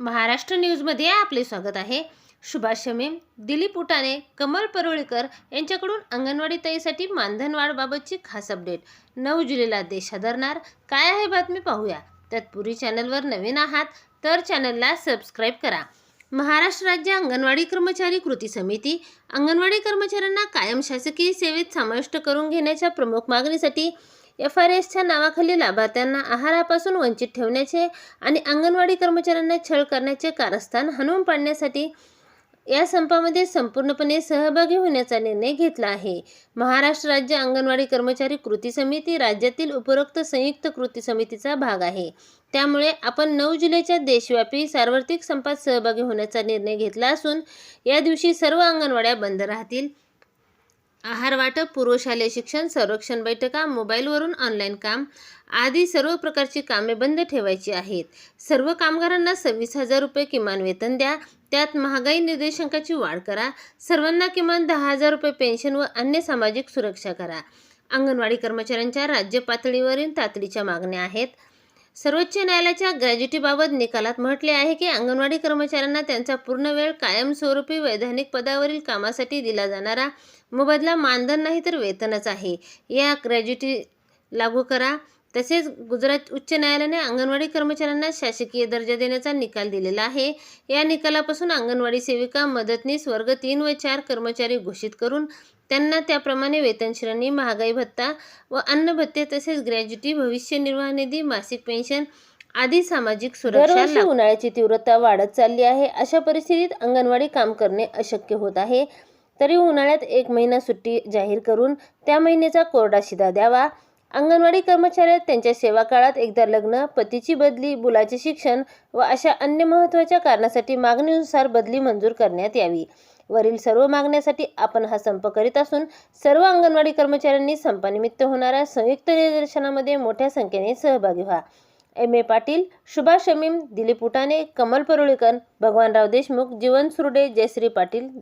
महाराष्ट्र न्यूजमध्ये आपले स्वागत आहे. सुभाष शमीम दिलीप उटाणे कमल परोळीकर यांच्याकडून अंगणवाडी ताईसाठी मानधनवाढबाबतची खास अपडेट नऊ जुलैला देश हादरणार. काय आहे बातमी पाहूया. तत्पूर्वी चॅनलवर नवीन आहात तर चॅनलला सबस्क्राईब करा. महाराष्ट्र राज्य अंगणवाडी कर्मचारी कृती समिती अंगणवाडी कर्मचाऱ्यांना कायम शासकीय सेवेत समाविष्ट करून घेण्याच्या प्रमुख मागणीसाठी एफ आर एसच्या नावाखाली लाभार्थ्यांना आहारापासून वंचित ठेवण्याचे आणि अंगणवाडी कर्मचाऱ्यांना छळ करण्याचे कारस्थान हनवून पाडण्यासाठी या संपामध्ये संपूर्णपणे सहभागी होण्याचा निर्णय घेतला आहे. महाराष्ट्र राज्य अंगणवाडी कर्मचारी कृती समिती राज्यातील उपरोक्त संयुक्त कृती समितीचा भाग आहे. त्यामुळे आपण नऊ जुलैच्या देशव्यापी सार्वत्रिक संपात सहभागी होण्याचा निर्णय घेतला असून या दिवशी सर्व अंगणवाड्या बंद राहतील. आहार वाटप पूर्वशालेय शिक्षण संरक्षण बैठका मोबाईलवरून ऑनलाईन काम आदी सर्व प्रकारची कामे बंद ठेवायची आहेत. सर्व कामगारांना सव्वीस हजार रुपये किमान वेतन द्या. त्यात महागाई निर्देशांकाची वाढ करा. सर्वांना किमान दहा हजार रुपये पेन्शन व अन्य सामाजिक सुरक्षा करा. अंगणवाडी कर्मचाऱ्यांच्या राज्य पातळीवरील तातडीच्या मागण्या आहेत. सर्वोच्च न्यायालयाच्या ग्रॅज्युटीबाबत निकालात म्हटले आहे की अंगणवाडी कर्मचाऱ्यांना त्यांचा पूर्ण वेळ कायमस्वरूपी वैधानिक पदावरील कामासाठी दिला जाणारा मोबदला मानधन नाही तर वेतनच आहे. या ग्रॅज्युटी लागू करा. तसेच गुजरात उच्च न्यायालयाने अंगणवाडी कर्मचाऱ्यांना शासकीय दर्जा देण्याचा निकाल दिलेला आहे. या निकालापासून अंगणवाडी सेविका मदतनीस वर्ग तीन व चार कर्मचारी घोषित करून त्यांना त्याप्रमाणे वेतन श्रेणी महागाई भत्ता व अन्न भत्ते तसेच ग्रॅज्युटी भविष्य निर्वाह निधी मासिक पेन्शन आदी सामाजिक सुरक्षा उन्हाळ्याची तीव्रता वाढत चालली आहे. अशा परिस्थितीत अंगणवाडी काम करणे अशक्य होत आहे. तरी उन्हाळ्यात एक महिना सुट्टी जाहीर करून त्या महिन्याचा कोरडा शिदा द्यावा. अंगणवाडी कर्मचाऱ्यात त्यांच्या सेवा काळात एकदा लग्न पतीची बदली मुलाचे शिक्षण व अशा अन्य महत्त्वाच्या कारणासाठी मागणीनुसार बदली मंजूर करण्यात यावी. वरील सर्व मागण्यासाठी आपण हा संप करीत असून सर्व अंगणवाडी कर्मचाऱ्यांनी संपानिमित्त होणाऱ्या संयुक्त निदर्शनामध्ये मोठ्या संख्येने सहभागी व्हा. एम. ए. पाटील सुभाष शमीम दिलीप उटाणे कमल परुळेकर भगवानराव देशमुख जीवन सुरडे जयश्री पाटील